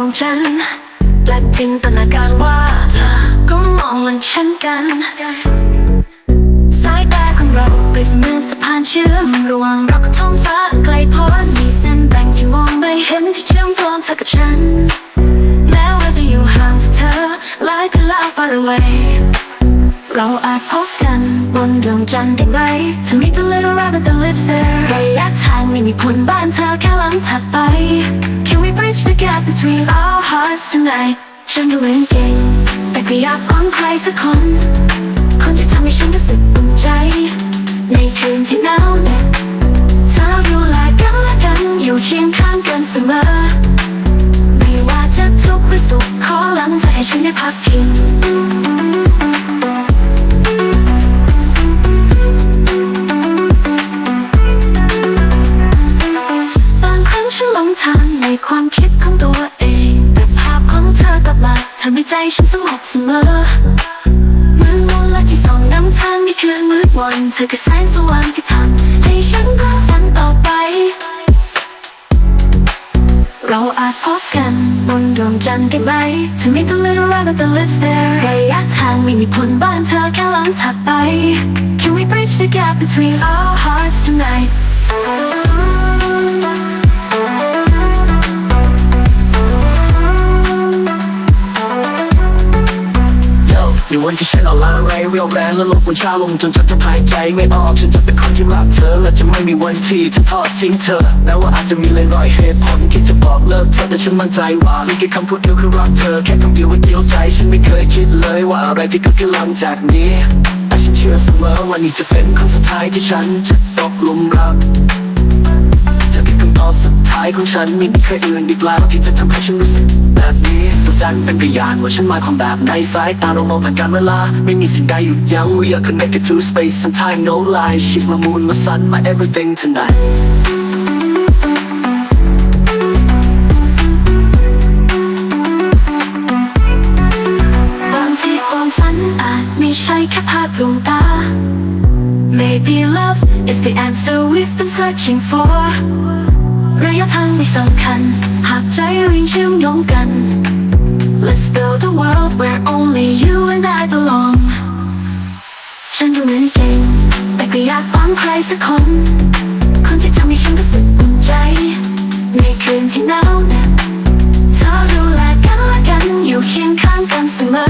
จันทร์และจินตนาการว่าเธอก็มองมันเช่นกัน สายตาของเราเปรียบเสมือนสะพานเชื่อมระหว่างเรากับท้องฟ้าไกลโพ้นมีเส้นแบ่งที่มองไม่เห็นที่เชื่อมโยงเธอกับฉัน แม้ว่าจะอยู่ห่างจากเธอหลายกิโล far away เราอาจพบกันบนดวงจันทร์ได้ไหมจะมี the little rabbit that lives there ระยะทางไม่มีผลบ้านเธอแค่หลังถัดไป Can we bridge the gap between our hearts tonight ฉันดูเล่นเก่งแต่ก็อยากอ้อนใครสักคน คนที่ทำให้ฉันรู้สึกอุ่นใจ ในคืนที่หนาวเหน็บเธอดูแลกันและกันอยู่เคียงข้างกันเสมอ ไม่ว่าจะทุกข์หรือสุขขอหลังใจให้ฉันได้พักพิง ฉันสงบเสมอมือนมูลและที่ส่องนำทางในคืนมืดมนเธอคือแสงสว่างที่ทำให้ฉันรอฝันต่อไป เราอาจพบกันบนดวงจันทร์ได้ไหมจะมี the little rabbit that lives there ระยะทางไม่มีผลบ้านเธอแค่หลังถัดไป Can we bridge the gap between our hearts tonight วันที่ฉันอ่อนล้าไร้เรี่ยวแรงและลมบนชาลงจนฉันจะหายใจไม่ออกฉันจะเป็นคนที่รักเธอ และจะไม่มีวันที่จะทอดทิ้งเธอแม้ว่าอาจจะมีหลยรอยเหตุผลที่จะบอกเลิกเธอแต่ฉันมั่นใจว่ามีแค่คำพูดเดียวคือรักเธอแค่คำเดียวว่าเดียวใจ ฉันไม่เคยคิดเลยว่าอะไรที่เกิดขึ้นหลังจากนี้แต่ฉันเชื่อเสมอว่านี่จะเป็นครั้งสุดท้ายที่ฉันจะตกหลุมรัก ของฉันไม่มีใครอื่นอีกแล้วที่จะทำให้ฉันรู้สึกแบบนี้ดวงจันทร์เป็นพยานว่าฉันหมายความแบบในสายตาเรามองผ่านการเวลา ไม่มีสิ่งใดหยุดยั้ง We are connected through space and time no lies She's my moon my sun my everything tonight บางทีความฝันอาจไม่ใช่แค่ภาพลวงตา Maybe love is the answer we've been searching for ระยะทางไม่สำคัญ หากใจเรายังเชื่อมโยงกัน Let's build a world where only you and I belong ฉันดูเหมือนเก่ง แต่ก็อยากป้อนใครสักคน คนที่ทำให้ฉันรู้สึกอุ่นใจ ในคืนที่หนาวเหน็บเธอดูแลกันและกันอยู่เคียงข้างกันเสมอ